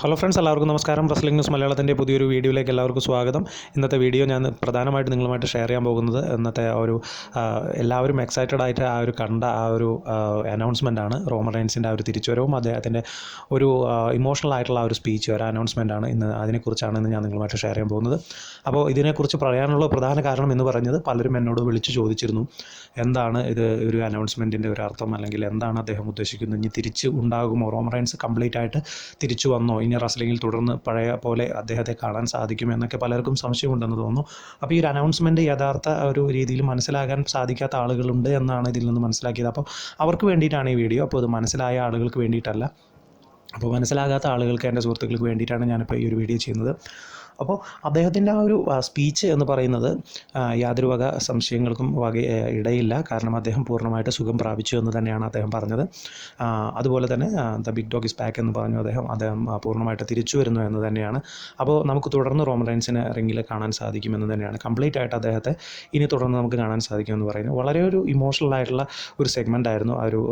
Hello friends എല്ലാവർക്കും നമസ്കാരം. Wrestling news മലയാളത്തിന്റെ പുതിയൊരു വീഡിയോയിലേക്ക് എല്ലാവർക്കും സ്വാഗതം. ഇന്നത്തെ വീഡിയോ ഞാൻ പ്രധാനമായിട്ട് നിങ്ങളുമായിട്ട് ഷെയർ ചെയ്യാൻ പോകുന്നത് ഇന്നത്തെ ഒരു എല്ലാവരും എക്സൈറ്റഡ് ആയിട്ട് ആ ഒരു കണ്ട ആ ഒരു അനൗൺസ്മെന്റ് ആണ്. റോമൻ റൈൻസിന്റെ ആ ഒരു തിരിച്ചുവരവും അദ്ദേഹത്തിന്റെ ഒരു ഇമോഷണൽ ആയിട്ടുള്ള ഒരു സ്പീച്ച് ഒരു അനൗൺസ്മെന്റ് ആണ് ഇന്ന് അതിനെക്കുറിച്ചാണ് ഇന്ന് ഞാൻ നിങ്ങളുമായിട്ട് ഷെയർ ചെയ്യാൻ പോകുന്നത്. അപ്പോൾ ഇതിനെക്കുറിച്ച് പറയാനുള്ള പ്രധാന കാരണം എന്ന് പറഞ്ഞത് പലരും എന്നോട് വിളിച്ചു ചോദിച്ചിരുന്നു. എന്താണ് ഇത് ഒരു അനൗൺസ്മെന്റിന്റെ ഒരു അർത്ഥം? അല്ലെങ്കിൽ എന്താണ് അദ്ദേഹം ഉദ്ദേശിക്കുന്നത്? ഇനി തിരിച്ച് ഉണ്ടാകുമോ? റോമൻ റൈൻസ് കംപ്ലീറ്റ് ആയിട്ട് തിരിച്ചു വന്നോ? ഇനി റസ്ലിങ്ങിൽ തുടർന്ന് പഴയ പോലെ അദ്ദേഹത്തെ കാണാൻ സാധിക്കും എന്നൊക്കെ പലർക്കും സംശയമുണ്ടെന്ന് തോന്നുന്നു. അപ്പോൾ ഈ ഒരു അനൗൺസ്മെന്റ് യഥാർത്ഥ ഒരു രീതിയിൽ മനസ്സിലാകാൻ സാധിക്കാത്ത ആളുകളുണ്ട് എന്നാണ് ഇതിൽ നിന്ന് മനസ്സിലാക്കിയത്. അപ്പോൾ അവർക്ക് വേണ്ടിയിട്ടാണ് ഈ വീഡിയോ. അപ്പോൾ അത് മനസ്സിലായ ആളുകൾക്ക് വേണ്ടിയിട്ടല്ല. അപ്പോൾ മനസ്സിലാകാത്ത ആളുകൾക്ക് എന്റെ സുഹൃത്തുക്കൾക്ക് വേണ്ടിയിട്ടാണ് ഞാനിപ്പോൾ ഈ ഒരു വീഡിയോ ചെയ്യുന്നത്. അപ്പോൾ അദ്ദേഹത്തിന്റെ ആ ഒരു സ്പീച്ച് എന്ന് പറയുന്നത് യാതൊരു വക സംശയങ്ങൾക്കും വക ഇടയില്ല. കാരണം അദ്ദേഹം പൂർണമായിട്ട് സുഖം പ്രാപിച്ചു എന്ന് തന്നെയാണ് അദ്ദേഹം പറഞ്ഞത്. അതുപോലെ തന്നെ the big dog is back എന്ന് പറഞ്ഞു അദ്ദേഹം അദ്ദേഹം പൂർണമായിട്ട് തിരിച്ചു വരുന്നു എന്ന് തന്നെയാണ്. അപ്പോൾ നമുക്ക് തുടർന്ന് റോമൻ റൈൻസിനെ റിങ്ങിൽ കാണാൻ സാധിക്കുമെന്ന് തന്നെയാണ്. കംപ്ലീറ്റ് ആയിട്ട് അദ്ദേഹത്തെ ഇനി തുടർന്ന് നമുക്ക് കാണാൻ സാധിക്കുമെന്ന് പറയുന്നത്. വളരെ ഒരു ഇമോഷണൽ ആയിട്ടുള്ള ഒരു സെഗ്മെന്റ് ആയിരുന്നു ആ ഒരു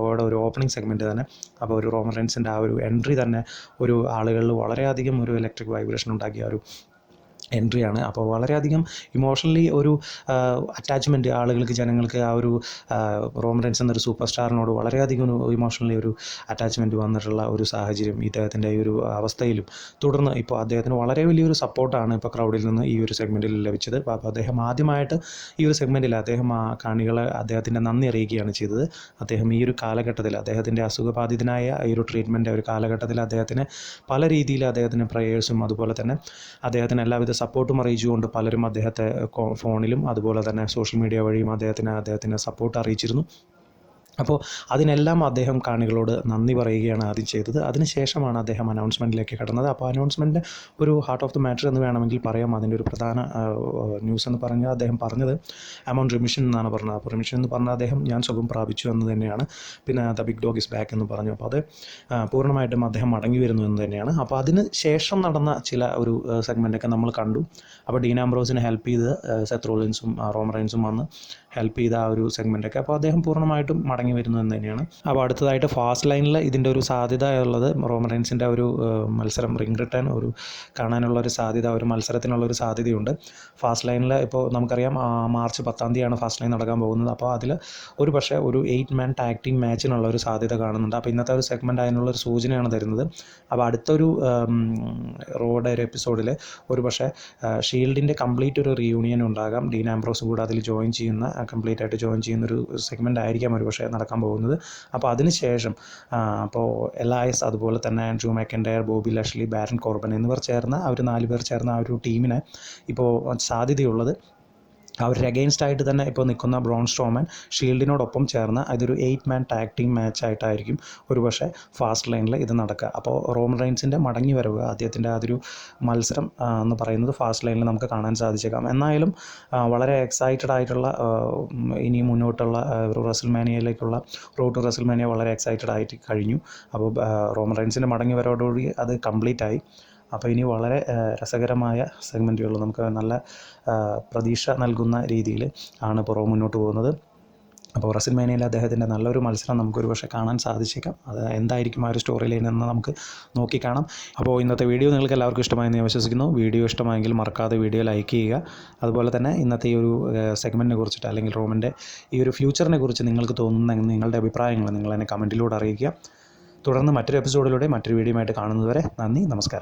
റോയുടെ ഒരു ഓപ്പണിംഗ് സെഗ്മെന്റ് തന്നെ. അപ്പോൾ ഒരു റോമൻ റൈൻസിന്റെ ആ ഒരു എൻട്രി തന്നെ ഒരു ആളുകളിൽ വളരെയധികം ഒരു ഇലക്ട്രിക് വൈബ്രേഷൻ ഉണ്ടാക്കിയ ഒരു എൻട്രിയാണ് അപ്പോൾ വളരെയധികം ഇമോഷണലി ഒരു അറ്റാച്ച്മെന്റ് ആളുകൾക്ക് ജനങ്ങൾക്ക് ആ ഒരു റോമൻസ് എന്നൊരു സൂപ്പർ സ്റ്റാറിനോട് വളരെയധികം ഇമോഷണലി ഒരു അറ്റാച്ച്മെന്റ് വന്നിട്ടുള്ള ഒരു സാഹചര്യം ഇദ്ദേഹത്തിന്റെ ഈ ഒരു അവസ്ഥയിലും തുടർന്ന് ഇപ്പോൾ അദ്ദേഹത്തിന് വളരെ വലിയൊരു സപ്പോർട്ടാണ് ഇപ്പോൾ ക്രൗഡിൽ നിന്ന് ഈ ഒരു സെഗ്മെന്റിൽ ലഭിച്ചത്. അപ്പോൾ അദ്ദേഹം ആദ്യമായിട്ട് ഈ ഒരു സെഗ്മെന്റിൽ അദ്ദേഹം ആ കാണികളെ അദ്ദേഹത്തിന്റെ നന്ദി അറിയിക്കുകയാണ് ചെയ്തത്. അദ്ദേഹം ഈ ഒരു കാലഘട്ടത്തിൽ അദ്ദേഹത്തിന്റെ അസുഖബാധിതനായ ഈ ഒരു ട്രീറ്റ്മെന്റ് ഒരു കാലഘട്ടത്തിൽ അദ്ദേഹത്തിന് പല രീതിയിൽ അദ്ദേഹത്തിന് പ്രയേഴ്സും അതുപോലെ തന്നെ അദ്ദേഹത്തിന് എല്ലാവിധ സപ്പോർട്ടും അറിയിച്ചുകൊണ്ട് പലരും അദ്ദേഹത്തെ ഫോണിലും അതുപോലെ തന്നെ സോഷ്യൽ മീഡിയ വഴിയും അദ്ദേഹത്തിന് അദ്ദേഹത്തിന്റെ സപ്പോർട്ട് അറിയിച്ചിരുന്നു. അപ്പോൾ അതിനെല്ലാം അദ്ദേഹം കാണികളോട് നന്ദി പറയുകയാണ് ആദ്യം ചെയ്തത്. അതിനുശേഷമാണ് അദ്ദേഹം അനൗൺസ്മെന്റിലേക്ക് കടന്നത്. അപ്പോൾ അനൗൺസ്മെന്റ് ഒരു ഹാർട്ട് ഓഫ് ദി മാറ്റർ എന്ന് വേണമെങ്കിൽ പറയാം. അതിന്റെ ഒരു പ്രധാന ന്യൂസ് എന്ന് പറഞ്ഞാൽ അദ്ദേഹം പറഞ്ഞത് അമൗണ്ട് റിമിഷൻ എന്നാണ് പറഞ്ഞത്. അപ്പോൾ റിമിഷൻ എന്ന് പറഞ്ഞാൽ അദ്ദേഹം ഞാൻ സുഖം പ്രാപിച്ചു എന്ന് തന്നെയാണ്. പിന്നെ the big dog is back എന്ന് പറഞ്ഞു. അപ്പോൾ അത് പൂർണമായിട്ടും അദ്ദേഹം മടങ്ങി വരുന്നു എന്ന് തന്നെയാണ്. അപ്പോൾ അതിന് ശേഷം നടന്ന ചില ഒരു സെഗ്മെന്റൊക്കെ നമ്മൾ കണ്ടു. അപ്പോൾ ഡീൻ ആംബ്രോസിനെ ഹെൽപ്പ് ചെയ്ത് സെത്രോലിൻസും റോമറൈൻസും വന്ന് ഹെൽപ്പ് ചെയ്ത ആ ഒരു സെഗ്മെന്റൊക്കെ അപ്പോൾ അദ്ദേഹം പൂർണമായിട്ടും മടങ്ങി വരുന്നു എന്ന് തന്നെയാണ്. അപ്പോൾ അടുത്തതായിട്ട് ഫാസ്റ്റ് ലൈനിൽ ഇതിന്റെ ഒരു സാധ്യത ഉള്ളത് റോമൻ റൈൻസിന്റെ ഒരു മത്സരം റിംഗ് റിട്ടേൺ ഒരു കാണാനുള്ള ഒരു സാധ്യത ഒരു മത്സരത്തിനുള്ള ഒരു സാധ്യതയുണ്ട്. ഫാസ്റ്റ് ലൈനിൽ ഇപ്പോൾ നമുക്കറിയാം മാർച്ച് പത്താം തീയതിയാണ് ഫാസ്റ്റ് ലൈൻ നടക്കാൻ പോകുന്നത്. അപ്പോൾ അതിൽ ഒരു പക്ഷേ ഒരു എയ്റ്റ് മാൻ ടാഗ് ടീം മാച്ചിനുള്ള ഒരു സാധ്യത കാണുന്നുണ്ട്. അപ്പോൾ ഇന്നത്തെ ഒരു സെഗ്മെന്റ് അതിനുള്ള ഒരു സൂചനയാണ് തരുന്നത്. അപ്പോൾ അടുത്തൊരു റോഡ് ഒരു എപ്പിസോഡിൽ ഒരു പക്ഷേ ഷീൽഡിന്റെ കംപ്ലീറ്റ് ഒരു റീയൂണിയൻ ഉണ്ടാകാം. ഡീൻ ആംബ്രോസ് കൂടെ അതിൽ ജോയിൻ ചെയ്യുന്ന കംപ്ലീറ്റ് ആയിട്ട് ജോയിൻ ചെയ്യുന്ന ഒരു സെഗ്മെന്റ് ആയിരിക്കാം ഒരു പക്ഷേ നടക്കാൻ പോകുന്നത്. അപ്പോൾ അതിനുശേഷം അപ്പോൾ എലായസ് അതുപോലെ തന്നെ Andrew McIntyre Bobby Lashley Baron Corbin എന്നിവർ ചേർന്ന് അവർ നാല് പേർ ചേർന്ന ആ ഒരു ടീമിനെ ഇപ്പോൾ സാധ്യതയുള്ളത് അവരുടെ അഗെയിൻസ്റ്റ് ആയിട്ട് തന്നെ ഇപ്പോൾ നിൽക്കുന്ന ബ്രോൺ സ്ട്രോമൻ ഷീൽഡിനോടൊപ്പം ചേർന്ന് അതൊരു eight man tag team match ആയിട്ടായിരിക്കും ഒരു പക്ഷേ ഫാസ്റ്റ് ലൈനിൽ ഇത് നടക്കുക. അപ്പോൾ റോമൻ റൈൻസിന്റെ മടങ്ങി വരവ് അദ്ദേഹത്തിന്റെ അതൊരു മത്സരം എന്ന് പറയുന്നത് ഫാസ്റ്റ് ലൈനിൽ നമുക്ക് കാണാൻ സാധിച്ചേക്കാം. എന്നായാലും വളരെ എക്സൈറ്റഡ് ആയിട്ടുള്ള ഇനി മുന്നോട്ടുള്ള ഒരു റസൽമാനിയയിലേക്കുള്ള റോഡ് ടു റസൽമാനിയ വളരെ എക്സൈറ്റഡ് ആയിട്ട് കഴിഞ്ഞു. അപ്പോൾ റോം റൈൻസിന്റെ മടങ്ങി വരവോടുകൂടി അത് കംപ്ലീറ്റ് ആയി. അപ്പോൾ ഇനി വളരെ രസകരമായ സെഗ്മെന്റുകൾ നമുക്ക് നല്ല പ്രതീക്ഷ നൽകുന്ന രീതിയിൽ ആണ് പുറവ് മുന്നോട്ട് പോകുന്നത്. അപ്പോൾ റസിൽമേനയിൽ അദ്ദേഹത്തിന്റെ നല്ലൊരു മത്സരം നമുക്കൊരു പക്ഷേ കാണാൻ സാധിച്ചേക്കാം. അത് എന്തായിരിക്കും ആ ഒരു സ്റ്റോറി ലൈൻ എന്ന് നമുക്ക് നോക്കിക്കാണാം അപ്പോൾ ഇന്നത്തെ വീഡിയോ നിങ്ങൾക്ക് എല്ലാവർക്കും ഇഷ്ടമായെന്ന് ഞാൻ വിശ്വസിക്കുന്നു. വീഡിയോ ഇഷ്ടമായെങ്കിൽ മറക്കാതെ വീഡിയോ ലൈക്ക് ചെയ്യുക. അതുപോലെ തന്നെ ഇന്നത്തെ ഈ ഒരു സെഗ്മെന്റിനെ കുറിച്ചിട്ട് അല്ലെങ്കിൽ റോമിന്റെ ഈ ഒരു ഫ്യൂച്ചറിനെ കുറിച്ച് നിങ്ങൾക്ക് തോന്നുന്ന നിങ്ങളുടെ അഭിപ്രായങ്ങൾ നിങ്ങൾ എന്നെ കമന്റിലൂടെ അറിയിക്കുക. തുടർന്ന് മറ്റൊരു എപ്പിസോഡിലൂടെ മറ്റൊരു വീഡിയോയുമായിട്ട് കാണുന്നതുവരെ നന്ദി നമസ്കാരം.